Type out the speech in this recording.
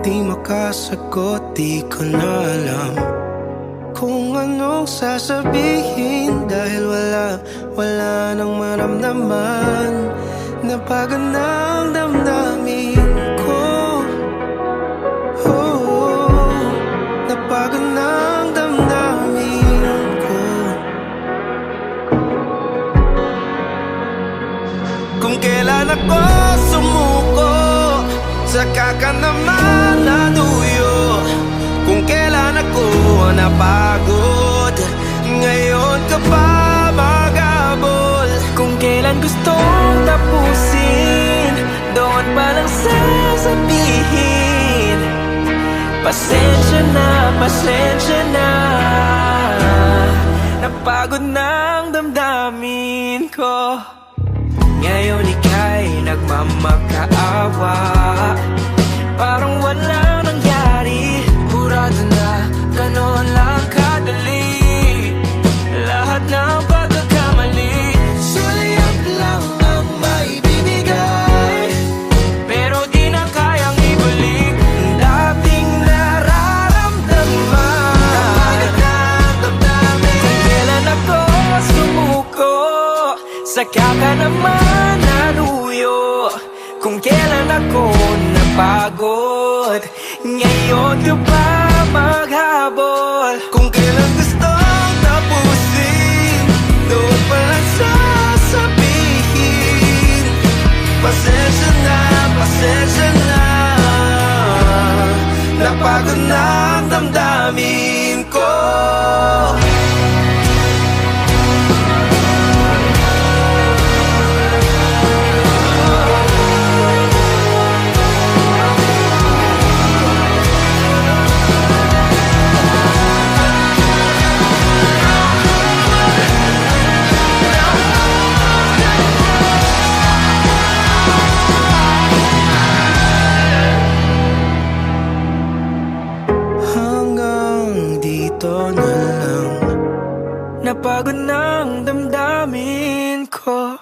Di makasagot, di ko na alam Kung anong sasabihin Dahil wala, wala nang maramdaman. Napagod ng damdamin ko. Oh, Napagod ng damdamin ko. Kung kailan ako sumuko Saka ka naman naduyo. Kung kailan ako napagod Ngayon ka pa magabol Kung kailan gustong tapusin Doon pa lang sasabihin. Pasensya na, pasensya na. Napagod ng damdamin ko. Ngayon ika'y nagmamakaawa Saka ka naman naluyo. Kung kailan ako napagod. Ngayon ka ba maghabol Hanggang dito na lang. Napagod ng damdamin ko